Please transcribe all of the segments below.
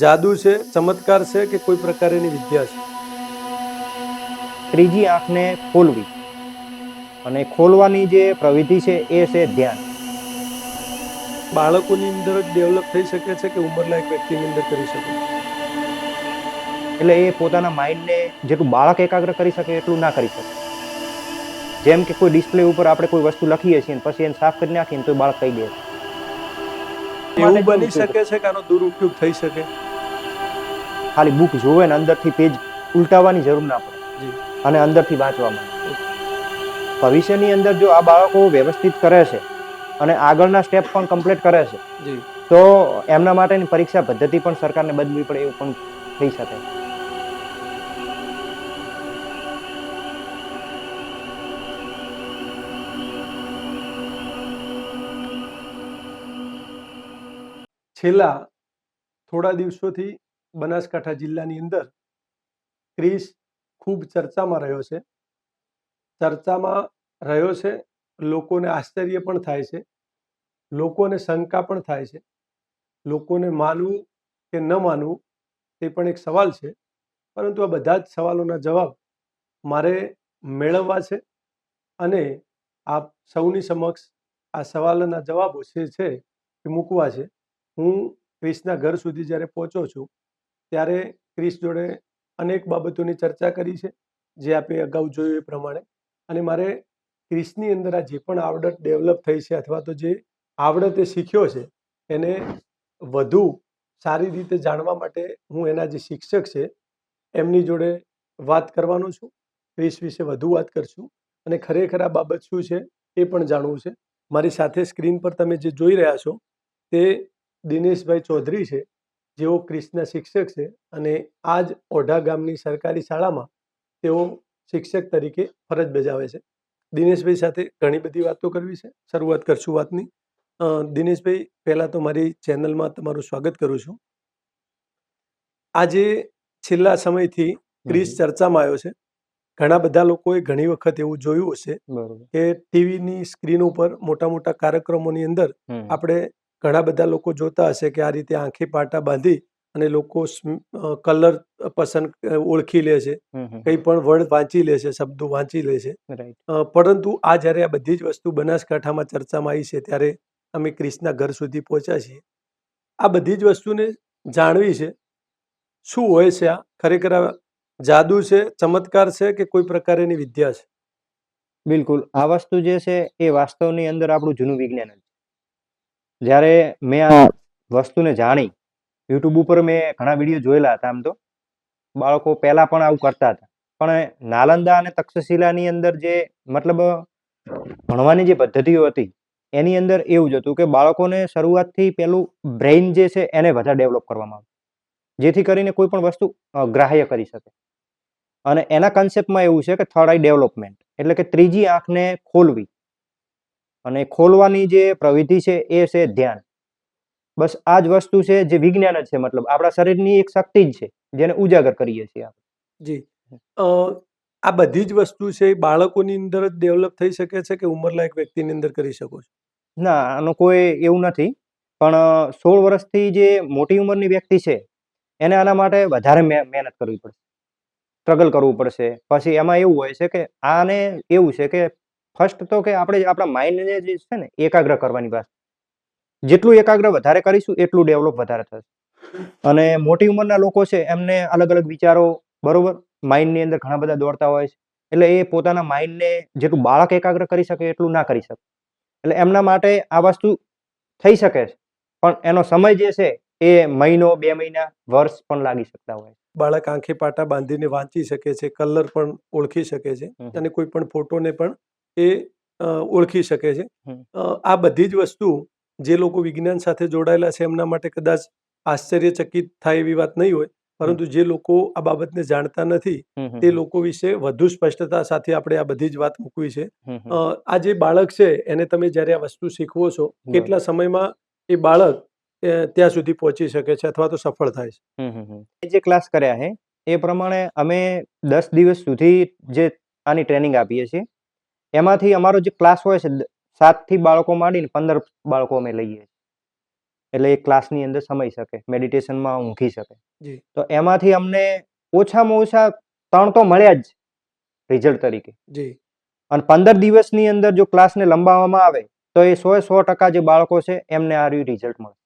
જાદુ છે ચમત્કાર છે કે કોઈ પ્રકારની વિદ્યા છે? ત્રીજી આંખને ખોલવી અને ખોલવાની જે પ્રવિધિ છે એ છે ધ્યાન. બાળકોની અંદર જ ડેવલપ થઈ શકે છે કે ઉંમરલાયક વ્યક્તિની અંદર કરી શકે એટલે એ પોતાના માઇન્ડને જેટલું બાળક એકાગ્ર કરી શકે એટલું ના કરી શકે. જેમ કે કોઈ ડિસ્પ્લે ઉપર આપણે કોઈ વસ્તુ લખીએ છીએ પછી એને સાફ કરી નાખીએ તો બાળક કહી દે. એવું બની શકે છે કે આનો દુરુપયોગ થઈ શકે? ખાલી બુક જોવે ને અંદરથી પેજ ઉલટાવવાની જરૂર ના પડે. અને અંદરથી વાંચવામાં ભવિષ્યની અંદર જો આ બાળકો વ્યવસ્થિત કરે છે અને આગળના સ્ટેપ પણ કમ્પ્લીટ કરે છે તો એમના માટેની પરીક્ષા પદ્ધતિ પણ સરકારને બદલવી પડે એવું પણ થઈ શકે. છેલ્લા થોડા દિવસોથી બનાસકાંઠા જિલ્લાની અંદર ક્રિસ ખૂબ ચર્ચામાં રહ્યો છે. ચર્ચામાં રહ્યો છે, લોકોને આશ્ચર્ય પણ થાય છે, લોકોને શંકા પણ થાય છે. લોકોને માનવું કે ન માનવું તે પણ એક સવાલ છે. પરંતુ આ બધા જ સવાલોના જવાબ મારે મેળવવા છે અને આપ સૌની સમક્ષ આ સવાલના જવાબો જે છે એ મૂકવા છે. હું ક્રિસના ઘર સુધી જ્યારે પહોંચો છું ત્યારે ક્રિસ જોડે અનેક બાબતોની ચર્ચા કરી છે, જે આપે અગાઉ જોયું એ પ્રમાણે. અને મારે ક્રિસની અંદર આ જે પણ આવડત ડેવલપ થઈ છે અથવા તો જે આવડત એ શીખ્યો છે, એને વધુ સારી રીતે જાણવા માટે હું એના જે શિક્ષક છે, એમની જોડે વાત કરવાનો છું. ક્રિસ વિશે વધુ વાત કરશું અને ખરેખર આ બાબત શું છે એ પણ જાણવું છે. મારી સાથે સ્ક્રીન પર તમે જે જોઈ રહ્યા છો, તે દિનેશભાઈ ચૌધરી છે. જેઓ ક્રિસના શિક્ષક છે અને આ જ ઓઢા ગામની સરકારી શાળામાં તેઓ શિક્ષક તરીકે ફરજ બજાવે છે. દિનેશભાઈ સાથે ઘણી બધી વાતો કરવી છે. શરૂઆત કરશું વાતની. દિનેશભાઈ પહેલાં તો મારી ચેનલમાં તમારું સ્વાગત કરું છું. આજે છેલ્લા સમયથી ક્રિસ ચર્ચામાં આવ્યો છે. ઘણા બધા લોકોએ ઘણી વખત એવું જોયું હશે કે ટીવીની સ્ક્રીન ઉપર મોટા મોટા કાર્યક્રમોની અંદર આપણે ઘણા બધા લોકો જોતા હશે કે આ રીતે આંખે પાટા બાંધી અને લોકો કલર પસંદ ઓળખી લે છે. કંઈ પણ વર્ડ વાંચી લે છે શબ્દો વાંચી લે છે. પરંતુ આ જ્યારે આ બધી જ વસ્તુ બનાસકાંઠામાં ચર્ચામાં આવી છે ત્યારે અમે ક્રિષ્ના ઘર સુધી પહોંચ્યા છીએ. આ બધી જ વસ્તુને જાણવી છે શું હોય છે આ? ખરેખર આ જાદુ છે ચમત્કાર છે કે કોઈ પ્રકારની વિદ્યા છે? બિલકુલ. આ વસ્તુ જે છે એ વાસ્તવની અંદર આપણું જૂનું વિજ્ઞાન જ્યારે મેં આ વસ્તુને જાણી યુટ્યુબ ઉપર મેં ઘણા વીડિયો જોયેલા હતા આમ તો. બાળકો પહેલા પણ આવું કરતા હતા. પણ નાલંદા અને તક્ષશિલાની અંદર જે મતલબ ભણવાની જે પદ્ધતિઓ હતી એની અંદર એવું જ હતું કે બાળકોને શરૂઆતથી પેલું બ્રેઇન જે છે એને વધારે ડેવલપ કરવામાં આવે. જેથી કરીને કોઈ પણ વસ્તુ ગ્રાહ્ય કરી શકે. અને એના કન્સેપ્ટમાં એવું છે કે થર્ડ આઈ ડેવલપમેન્ટ એટલે કે ત્રીજી આંખને ખોલવી. અને ખોલવાની જે પ્રવિધિ છે એ છે ધ્યાન. બસ આ જ વસ્તુ છે જે વિજ્ઞાન જ છે મતલબ આપણા શરીરની એક શક્તિ જ છે જેને ઉજાગર કરીએ છીએ આપણે. જી. આ બધી જ વસ્તુ છે એ બાળકોની અંદર જ ડેવલપ થઈ શકે છે કે ઉંમરલાયક વ્યક્તિની અંદર કરી શકો છો? ના આનું કોઈ એવું નથી. પણ સોળ વર્ષથી જે મોટી ઉંમરની વ્યક્તિ છે એને આના માટે વધારે મહે- મહેનત કરવી પડશે. સ્ટ્રગલ કરવું પડશે. પછી એમાં એવું હોય છે કે આને એવું છે કે ફર્સ્ટ તો કે આપણે આપણા માઇન્ડને જે છે ને એકાગ્ર કરવાની વાત. જેટલું એકાગ્ર વધારે કરીશું એટલું ડેવલપ વધારે થશે. અને મોટી ઉંમરના લોકો છે એમને અલગ અલગ વિચારો બરોબર? માઇન્ડની અંદર ઘણા બધા દોડતા હોય છે. એટલે એ પોતાના માઇન્ડને જેટલું બાળક એકાગ્ર કરી શકે એટલું ના કરી શકે. એટલે એમના માટે આ વસ્તુ થઈ શકે છે. પણ એનો સમય જે છે એ મહિનો બે મહિના વર્ષ પણ લાગી શકતા હોય બાળક આંખે પાટા બાંધીને વાંચી શકે છે કલર પણ ઓળખી શકે છે. અને કોઈ પણ ફોટોને પણ એ ઓળખી શકે છે. આ બધી જ વસ્તુ જે લોકો વિજ્ઞાન સાથે જોડાયેલા છે એમના માટે કદાચ આશ્ચર્યચકિત થાય એવી વાત નહીં હોય પરંતુ જે લોકો આ બાબતને જાણતા નથી તે લોકો વિશે વધુ સ્પષ્ટતા સાથે આપણે આ બધી જ વાત મૂકવી છે. આ જે બાળક છે એને તમે જ્યારે આ વસ્તુ શીખવો છો કેટલા સમયમાં એ બાળક ત્યાં સુધી પહોંચી શકે છે અથવા તો સફળ થાય છે? જે ક્લાસ કર્યા છે એ પ્રમાણે અમે દસ દિવસ સુધી જે આની ટ્રેનિંગ આપીએ છીએ. એમાંથી અમારો જે ક્લાસ હોય છે સાતથી બાળકો માંડીને પંદર બાળકો અમે લઈએ એટલે એ ક્લાસની અંદર સમય શકે મેડિટેશનમાં ઊંઘી શકે. તો એમાંથી અમને ઓછામાં ઓછા ત્રણ તો મળ્યા જ રિઝલ્ટ તરીકે. અને પંદર દિવસની અંદર જો ક્લાસને લંબાવવામાં આવે તો એ સો સો ટકા જે બાળકો છે એમને આ રિઝલ્ટ મળે.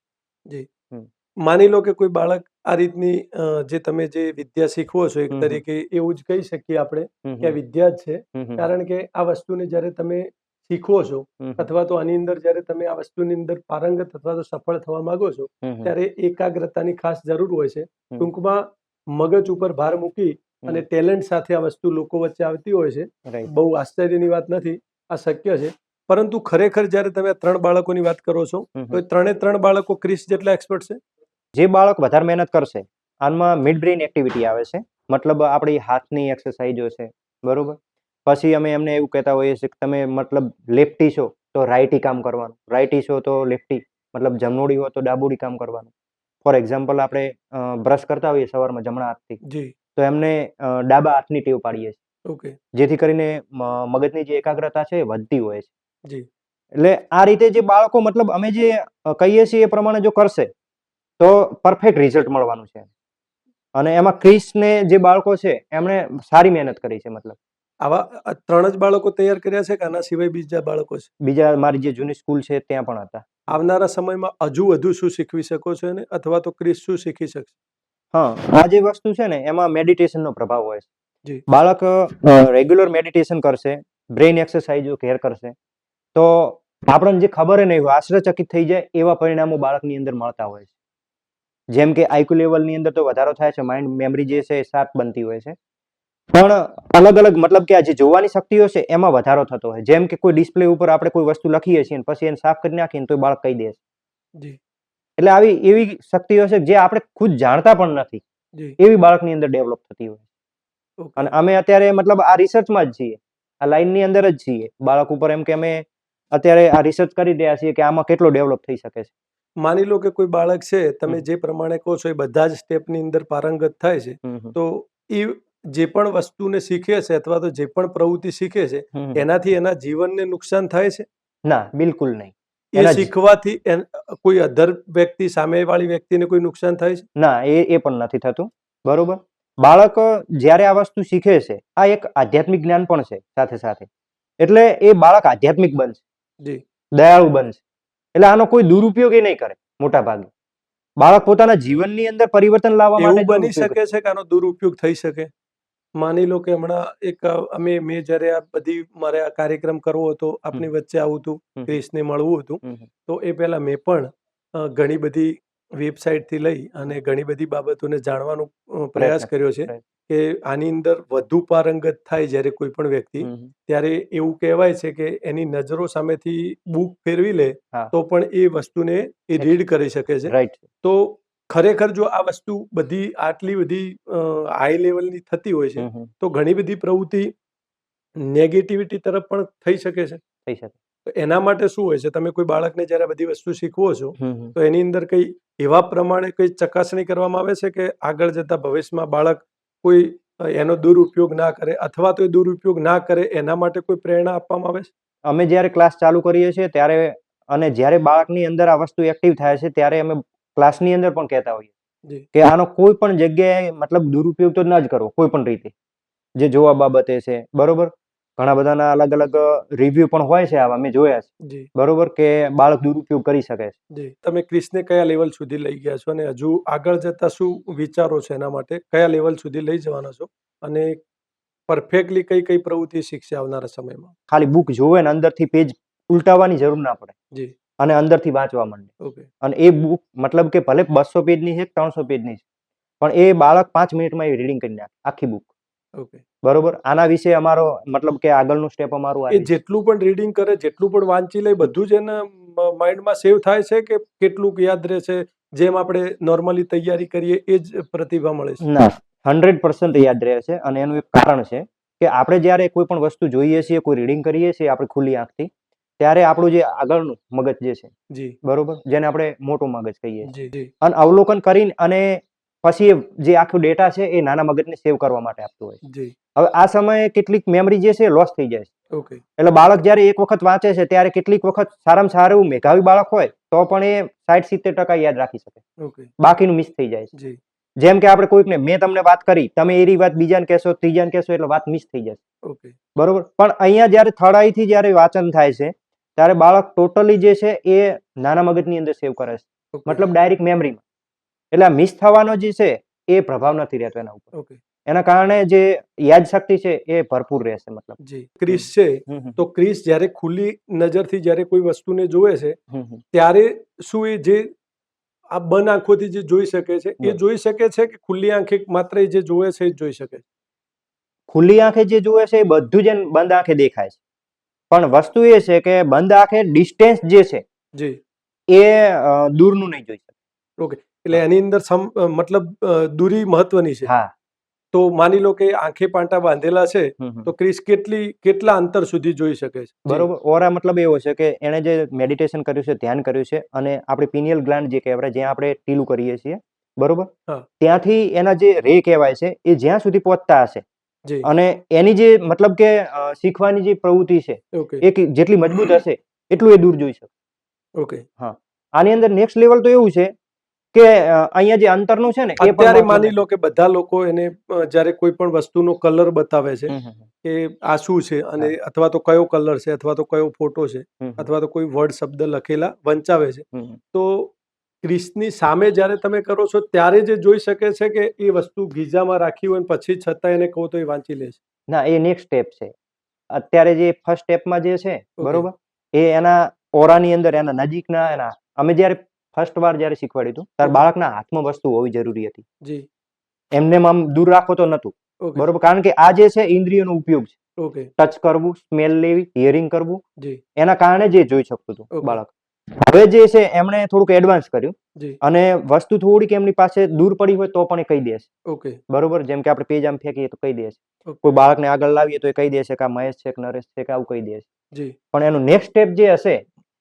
માની લો કે કોઈ બાળક આ રીતની અ, જે તમે જે વિદ્યા શીખવો છો એક હમ હમ. તરીકે એવું જ કહી શકીએ આપણે હમ કે આ હમ વિદ્યા જ છે હમ હમ કારણ કે આ વસ્તુને જ્યારે તમે શીખવો છો હમ હમ અથવા તો આની અંદર જ્યારે તમે આ વસ્તુની અંદર પારંગત અથવા તો સફળ થવા માંગો છો હમ હમ ત્યારે એકાગ્રતાની ખાસ જરૂર હોય છે હમ. ટૂંકમાં મગજ ઉપર ભાર મૂકી અને હમ. ટેલેન્ટ સાથે આ વસ્તુ લોકો વચ્ચે આવતી હોય છે Right. બહુ આશ્ચર્યની વાત નથી આ શક્ય છે પરંતુ ખરેખર જ્યારે તમે આ ત્રણ બાળકોની વાત કરો છો હમ હમ. તો એ ત્રણે ત્રણ બાળકો ક્રિસ જેટલા એક્સપર્ટ છે જે બાળક વધારે મહેનત કરશે આમાં મિડ બ્રેઇન એક્ટિવિટી આવે છે. મતલબ આપણી હાથની એક્સરસાઇઝો છે બરોબર? પછી અમે એમને એવું કહેતા હોઈએ છીએ કે તમે મતલબ લેફ્ટી છો તો રાઇટી કામ કરવાનું. રાઇટી છો તો લેફ્ટી મતલબ જમણોડી હોય તો ડાબોડી કામ કરવાનું. ફોર એક્ઝામ્પલ આપણે બ્રશ કરતા હોઈએ સવારમાં જમણા હાથથી તો એમને ડાબા હાથની ટેવ પાડીએ છીએ. ઓકે. જેથી કરીને મગજની જે એકાગ્રતા છે એ વધતી હોય છે. એટલે આ રીતે જે બાળકો મતલબ અમે જે કહીએ છીએ એ પ્રમાણે જો કરશે તો પરફેક્ટ રિઝલ્ટ મળવાનું છે. અને એમાં ક્રિસને જે બાળકો છે એમણે સારી મહેનત કરી છે મતલબ. આવા ત્રણ જ બાળકો તૈયાર કર્યા છે કે આના સિવાય બીજા બાળકો છે? બીજા મારી જે જૂની સ્કૂલ છે ત્યાં પણ હતા. આવનારા સમયમાં હજુ વધુ શું શીખવી શકો છો ને અથવા તો ક્રિસ શું શીખી શકશે? હા આ જે વસ્તુ છે ને એમાં મેડિટેશનનો પ્રભાવ હોય છે. જી. બાળક રેગ્યુલર મેડિટેશન કરશે બ્રેઇન એક્સરસાઇઝો કેર કરશે તો આપણને જે ખબર નહીં હોય આશ્ચર્યચકિત થઈ જાય એવા પરિણામો બાળકની અંદર મળતા હોય છે. જેમ કે આઈક્યુ લેવલની અંદર તો વધારો થાય છે માઇન્ડ મેમરી જે છે એ શાર્પ બનતી હોય છે. પણ અલગ અલગ મતલબ કે આ જે જોવાની શક્તિઓ છે એમાં વધારો થતો હોય. જેમ કે કોઈ ડિસ્પ્લે ઉપર આપણે કોઈ વસ્તુ લખીએ છીએ પછી એને સાફ કરી નાખીએ તો બાળક કહી દે છે. એટલે આવી એવી શક્તિઓ છે જે આપણે ખુદ જાણતા પણ નથી. એવી બાળકની અંદર ડેવલપ થતી હોય અને અમે અત્યારે મતલબ આ રિસર્ચમાં જ છીએ. આ લાઈનની અંદર જ છીએ. બાળક ઉપર એમ કે અમે અત્યારે આ રિસર્ચ કરી રહ્યા છીએ કે આમાં કેટલો ડેવલપ થઈ શકે છે. માની લો કે કોઈ બાળક છે તમે જે પ્રમાણે કહો છો એ બધા જ સ્ટેપની અંદર પારંગત થાય છે. તો એ જે પણ વસ્તુને શીખે છે અથવા તો જે પણ પ્રવૃત્તિ શીખે છે. એનાથી એના જીવનને નુકસાન થાય છે? ના બિલકુલ નહીં. એ શીખવાથી કોઈ અધર વ્યક્તિ સામેવાળી વ્યક્તિને કોઈ નુકસાન થાય છે? ના એ એ પણ નથી થતું. બરોબર? બાળક જ્યારે આ વસ્તુ શીખે છે આ એક આધ્યાત્મિક જ્ઞાન પણ છે સાથે સાથે. એટલે એ બાળક આધ્યાત્મિક બનશે. જી. દયાળુ બનશે. એટલે આનો કોઈ દુરુપયોગ એ નહીં કરે મોટા ભાગે બાળક પોતાના જીવનની અંદર પરિવર્તન લાવવા માટે બની શકે છે કે આનો દુરુપયોગ થઈ શકે? માની લો કે હમણાં એક અમે મેં જ્યારે આ બધી મારે આ કાર્યક્રમ કરવો હતો આપની વચ્ચે આવું હતું ક્રિશને મળવું હતું. તો એ પહેલા મેં પણ ઘણી બધી વેબસાઇટથી લઈ અને ઘણી બધી બાબતોને જાણવાનો પ્રયાસ કર્યો છે. કે આની અંદર વધુ પારંગત થાય જ્યારે કોઈ પણ વ્યક્તિ. ત્યારે એવું કહેવાય છે કે એની નજરો સામેથી બુક ફેરવી લે તો પણ એ વસ્તુને એ રીડ કરી શકે છે તો ખરેખર જો આ વસ્તુ બધી આટલી બધી હાઈ લેવલની થતી હોય છે. તો ઘણી બધી પ્રવૃત્તિ નેગેટિવિટી તરફ પણ થઈ શકે છે થઈ શકે તો એના માટે શું હોય છે તમે કોઈ બાળકને જ્યારે બધી વસ્તુ શીખવો છો. તો એની અંદર કઈ એવા પ્રમાણે કઈ ચકાસણી કરવામાં આવે છે કે આગળ જતા ભવિષ્યમાં બાળક કોઈ એનો દુરુપયોગ ના કરે અથવા તો એ દુરુપયોગ ના કરે એના માટે કોઈ પ્રેરણા આપવામાં આવે છે? અમે જ્યારે ક્લાસ ચાલુ કરીએ છીએ ત્યારે અને જ્યારે બાળકની અંદર આ વસ્તુ એક્ટિવ થાય છે ત્યારે અમે ક્લાસની અંદર પણ કહેતા હોઈએ કે આનો કોઈ પણ જગ્યાએ મતલબ દુરુપયોગ તો ન જ કરવો કોઈ પણ રીતે. જે જોવા બાબતે છે બરોબર? ઘણા બધાના અલગ અલગ રિવ્યુ પણ હોય છે આવા મેં જોયા છે. બરોબર કે બાળક દુરુપયોગ કરી શકે છે? તમે ક્રિસને કયા લેવલ સુધી લઈ ગયા છો? અને હજુ આગળ જતા શું વિચારો છે એના માટે? કયા લેવલ સુધી લઈ જવાના છો? અને પરફેક્ટલી કઈ કઈ પ્રવૃત્તિ શીખશે આવનારા સમયમાં? ખાલી બુક જોવે ને અંદરથી પેજ ઉલટાવવાની જરૂર ના પડે. જી. અને અંદરથી વાંચવા માંડે. ઓકે. અને એ બુક મતલબ કે ભલે બસો પેજની છે ત્રણસો પેજની છે પણ એ બાળક પાંચ મિનિટમાં એ રીડિંગ કરી નાખે આખી બુક બરોબર? આના વિશે અમારો મતલબ કે આગળનું સ્ટેપ અમારું એ જેટલું પણ રીડિંગ કરે જેટલું પણ વાંચી લે બધું જ એના માઇન્ડમાં સેવ થાય છે કે કેટલુંક યાદ રહે છે જેમ આપણે નોર્મલી તૈયારી કરીએ એ જ પ્રતિભા મળે છે. ના હંડ્રેડ પર્સન્ટ યાદ રહે છે અને એનું એક કારણ છે કે આપણે જ્યારે કોઈ પણ વસ્તુ જોઈએ છીએ કોઈ રીડિંગ કરીએ છીએ આપણે ખુલ્લી આંખથી ત્યારે આપણું જે આગળનું મગજ જે છે જી. બરોબર? જેને આપણે મોટું મગજ કહીએ અને અવલોકન કરીને અને પછી જે આખું ડેટા છે એ નાના મગજને સેવ કરવા માટે આપતું હોય હવે આ સમયે કેટલીક મેમરી જે છે લોસ થઈ જાય છે. એટલે બાળક જ્યારે એક વખત વાંચે છે ત્યારે કેટલીક વખત સારામાં સારું મેઘાવી બાળક હોય તો પણ એ સાઠ સિત્તેર ટકા યાદ રાખી શકે. બાકીનું મિસ થઈ જાય છે. જેમ કે આપણે કોઈકને મેં તમને વાત કરી તમે એરી વાત બીજાને કહેશો ત્રીજાને કહેશો એટલે વાત મિસ થઈ જશે બરોબર? પણ અહીંયા જ્યારે થડાઈથી જ્યારે વાંચન થાય છે ત્યારે બાળક ટોટલી જે છે એ નાના મગજની અંદર સેવ કરે છે. મતલબ ડાયરેક્ટ મેમરીમાં એટલે આ મિસ થવાનો જે છે એ પ્રભાવ નથી રહેતો એના ઉપર. ઓકે. એના કારણે જે યાદ શક્તિ છે એ ભરપૂર રહેશે મતલબ. જી. ક્રિસ છે તો ક્રિસ જ્યારે ખુલ્લી નજરથી જ્યારે કોઈ વસ્તુને જોવે છે. ત્યારે શું એ જે આ બંધ આંખોથી જે જોઈ શકે છે એ જોઈ શકે છે કે ખુલ્લી આંખે માત્ર એ જે જોવે છે એ જોઈ શકે છે? ખુલ્લી આંખે જે જોવે છે એ બધું જ બંધ આંખે દેખાય છે. પણ વસ્તુ એ છે કે બંધ આંખે ડિસ્ટન્સ જે છે જી. એ દૂરનું નહીં જોઈ શકે. ઓકે. એટલે એની અંદર સમ મતલબ દૂરી મહત્વની છે. હા. તો માની લો કે આંખે પાંટા બાંધેલા છે. તો ક્રિસ કેટલી કેટલા અંતર સુધી જોઈ શકે છે? બરોબર. ઓરા મતલબ એવો છે કે એણે જે મેડિટેશન કર્યું છે ધ્યાન કર્યું છે અને આપણે પિનિયલ ગ્લાન્ડ જે કહેવાય જ્યાં આપણે ટીલું કરીએ છીએ બરોબર? ત્યાંથી એના જે રે કહેવાય છે એ જ્યાં સુધી પહોંચતા હશે. અને એની જે મતલબ કે શીખવાની જે પ્રવૃત્તિ છે એ જેટલી મજબૂત હશે એટલું એ દૂર જોઈ શકે. ઓકે. આની અંદર નેક્સ્ટ લેવલ તો એવું છે કે અહીંયા જે અંતરનું છે ને એ અત્યારે માની લો કે બધા લોકો એને જ્યારે કોઈ પણ વસ્તુનો કલર બતાવે છે. કે આ શું છે અને અથવા તો કયો કલર છે અથવા તો કયો ફોટો છે. અથવા તો કોઈ વર્ડ શબ્દ લખેલા વંચાવે છે. તો ક્રિસની સામે જ્યારે તમે કરો છો ત્યારે જે જોઈ શકે છે કે એ વસ્તુ ગીઝામાં રાખી હોય પછી છતાં એને કહો તો એ વાંચી લે છે ના એ નેક્સ્ટ સ્ટેપ છે અત્યારે જે ફર્સ્ટ સ્ટેપમાં જે છે બરોબર એ એના ઓરાની અંદર એના નજીકના એના અમે જ્યારે ફર્સ્ટ વાર જ્યારે શીખવાડ્યું હતું ત્યારે બાળકના હાથમાં વસ્તુ હોવી જરૂરી હતી. જી. એમને આમ દૂર રાખો તો નતું બરોબર? કારણ કે આ જે છે ઇન્દ્રિયોનો ઉપયોગ છે. ઓકે. ટચ કરવું સ્મેલ લેવી હિયરિંગ કરવું એના કારણે જે જોઈ શકતું હતું બાળક. હવે જે છે એમણે થોડુંક એડવાન્સ કર્યું અને વસ્તુ થોડીક એમની પાસે દૂર પડી હોય તો પણ એ કહી દેશે. ઓકે. બરોબર? જેમ કે આપણે પેજ આમ ફેંકીએ તો કહી દેશે. Okay. કોઈ બાળકને આગળ લાવીએ તો એ કહી દેશે કે આ મહેશ છે કે નરેશ છે કે આવું કહી દેશે. જી. પણ એનું નેક્સ્ટ સ્ટેપ જે હશે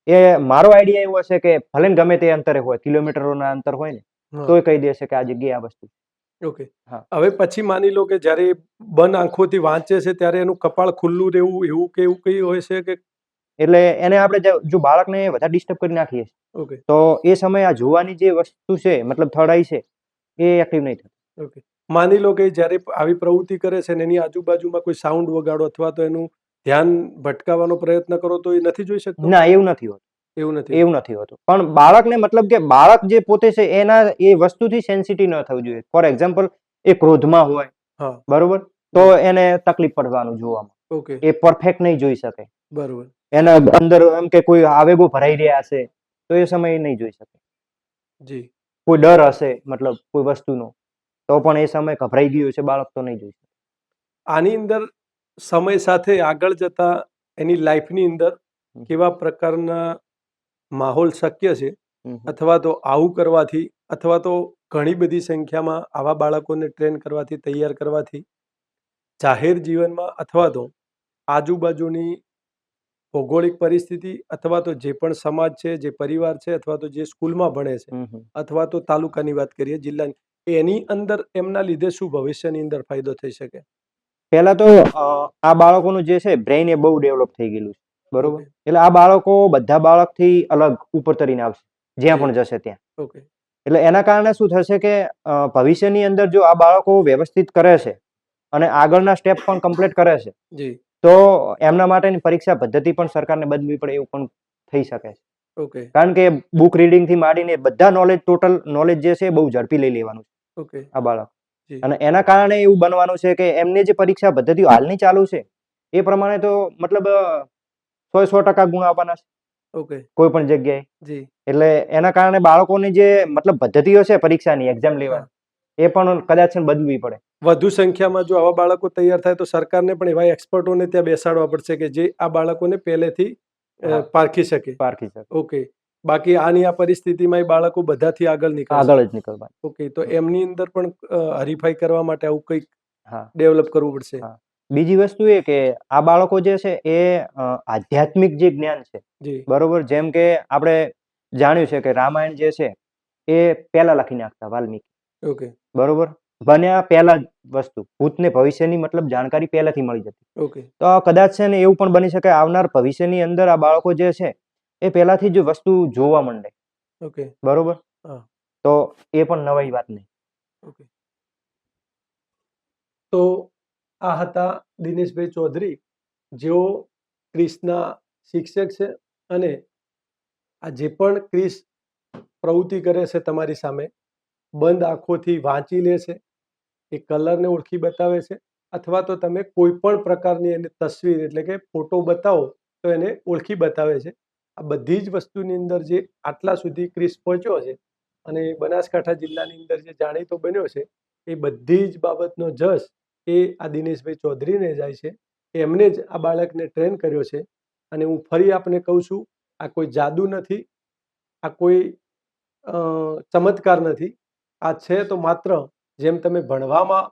એ મારો આઈડિયા એવો હશે કે ભલે ગમે તે અંતરે હોય કિલોમીટરોના અંતર હોય ને તો એ કહી દેશે કે આ જગ્યાએ આ વસ્તુ. ઓકે. હા. હવે પછી માની લો કે જ્યારે બન આંખોથી વાંચે છે ત્યારે એનું કપાળ ખુલ્લું રહેવું એવું કે એવું કઈ હોય છે કે? એટલે એને આપણે જો- જો બાળકને વધારે ડિસ્ટર્બ કરી નાખીએ ઓકે. તો એ સમયે આ જોવાની જે વસ્તુ છે મતલબ થર્ડ આઈ છે એ એક્ટિવ નહીં થતી. ઓકે. માની લો કે જ્યારે આવી પ્રવૃત્તિ કરે છે ને એની આજુબાજુમાં કોઈ સાઉન્ડ વગાડો અથવા તો એનું ધ્યાન ભટકાવવાનો પ્રયત્ન કરો તો એ નથી જોઈ શકતો? ના એવું નથી હોતું. એવું નથી? એવું નથી હોતું. પણ બાળકને મતલબ કે બાળક જે પોતે છે એના એ વસ્તુથી સેન્સિટિવ ન થવું જોઈએ. ફોર એક્ઝામ્પલ એ ક્રોધમાં હોય બરોબર? તો એને તકલીફ પડવાનું જોવામાં ઓકે. એ પરફેક્ટ નહીં જોઈ શકે. બરોબર. એના અંદર એમ કે કોઈ આવેગો ભરાઈ રહ્યા હશે તો એ સમય નહીં જોઈ શકે. જી. કોઈ ડર હશે મતલબ કોઈ વસ્તુનો તો પણ એ સમય ગભરાઈ ગયો છે બાળક તો નહીં જોઈ શકે. આની અંદર સમય સાથે આગળ જતા એની લાઈફની અંદર કેવા પ્રકારના માહોલ શક્ય છે. અથવા તો આવું કરવાથી અથવા તો ઘણી બધી સંખ્યામાં આવા બાળકોને ટ્રેન કરવાથી તૈયાર કરવાથી જાહેર જીવનમાં અથવા તો આજુબાજુની ભૌગોલિક પરિસ્થિતિ અથવા તો જે પણ સમાજ છે જે પરિવાર છે અથવા તો જે સ્કૂલમાં ભણે છે. અથવા તો તાલુકાની વાત કરીએ જિલ્લાની એની અંદર એમના લીધે શું ભવિષ્યની અંદર ફાયદો થઈ શકે પહેલા તો આ બાળકોનું જે છે બ્રેઇન એ બહુ ડેવલપ થઈ ગયેલું છે. બરોબર? એટલે આ બાળકો બધા બાળકથી અલગ ઉપર તરીને આવશે જ્યાં પણ જશે ત્યાં. ઓકે. એટલે એના કારણે શું થશે કે ભવિષ્યની અંદર જો આ બાળકો વ્યવસ્થિત કરે છે અને આગળના સ્ટેપ પણ કમ્પ્લીટ કરે છે તો એમના માટેની પરીક્ષા પદ્ધતિ પણ સરકારને બદલવી પડે એવું પણ થઈ શકે છે. ઓકે. કારણ કે બુક રીડિંગથી માંડીને બધા નોલેજ ટોટલ નોલેજ જે છે એ બહુ ઝડપી લઈ લેવાનું છે ઓકે. આ બાળક. અને એના કારણે એવું બનવાનું છે કે એમની જે પરીક્ષા પદ્ધતિઓ હાલની ચાલુ છે એ પ્રમાણે તો મતલબ સો સો ટકા ગુણ આવવાના છે. ઓકે. કોઈ પણ જગ્યાએ. એટલે એના કારણે બાળકોની જે મતલબ પદ્ધતિઓ છે પરીક્ષાની એક્ઝામ લેવાની એ પણ કદાચ બદલવી પડે. વધુ સંખ્યામાં જો આવા બાળકો તૈયાર થાય તો સરકારને પણ એવા એક્સપર્ટોને ત્યાં બેસાડવા પડશે કે જે આ બાળકોને પહેલેથી પારખી શકે. પારખી શકે. ઓકે. બાકી આની આ પરિસ્થિતિમાં એ બાળકો બધાથી આગળ નીકળે આગળ જ નીકળવા ઓકે તો એમની અંદર પણ હરીફાઈ કરવા માટે આવું કંઈક હા. ડેવલપ કરવું પડશે. બીજી વસ્તુ એ કે આ બાળકો જે છે એ આધ્યાત્મિક જે જ્ઞાન છે બરોબર? જેમ કે આપણે જાણ્યું છે કે રામાયણ જે છે એ પહેલા લખી નાખતા વાલ્મીકી. ઓકે. બરોબર? બન્યા પહેલા વસ્તુ. ભૂતને ભવિષ્યની મતલબ જાણકારી પહેલાથી મળી જતી. ઓકે. તો આ કદાચ છે ને એવું પણ બની શકે આવનાર ભવિષ્યની અંદર આ બાળકો જે છે એ પહેલાથી જ વસ્તુ જોવા માંડે. ઓકે. બરોબર? તો એ પણ નવાઈ વાત નહીં. ઓકે. તો આ હતા દિનેશભાઈ ચૌધરી જેઓ ક્રિસના શિક્ષક છે અને આ જે પણ ક્રિસ પ્રવૃત્તિ કરે છે તમારી સામે બંધ આંખોથી વાંચી લે છે એ કલરને ઓળખી બતાવે છે અથવા તો તમે કોઈ પણ પ્રકારની એને તસવીર એટલે કે ફોટો બતાવો તો એને ઓળખી બતાવે છે. આ બધી જ વસ્તુની અંદર જે આટલા સુધી ક્રિસ પહોંચ્યો છે અને બનાસકાંઠા જિલ્લાની અંદર જે જાણીતો બન્યો છે, એ બધી જ બાબતનો જશ એ આ દિનેશભાઈ ચૌધરીને જાય છે. એમને જ આ બાળકને ટ્રેન કર્યો છે અને હું ફરી આપને કહું છું, આ કોઈ જાદુ નથી, આ કોઈ ચમત્કાર નથી. આ છે તો માત્ર જેમ તમે ભણવામાં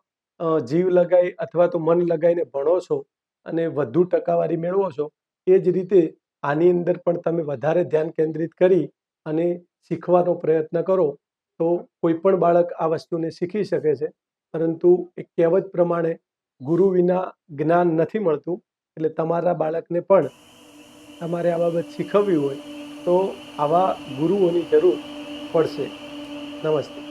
જીવ લગાવી અથવા તો મન લગાવીને ભણો છો અને વધુ ટકાવારી મેળવો છો, એ જ રીતે આની અંદર પણ તમે વધારે ધ્યાન કેન્દ્રિત કરી અને શીખવાનો પ્રયત્ન કરો, તો કોઈ પણ બાળક આ વસ્તુને શીખી શકે છે. પરંતુ એક કહેવત પ્રમાણે, ગુરુ વિના જ્ઞાન નથી મળતું. એટલે તમારા બાળકને પણ તમારે આ બાબત શીખવવી હોય, તો આવા ગુરુઓની જરૂર પડશે. નમસ્તે.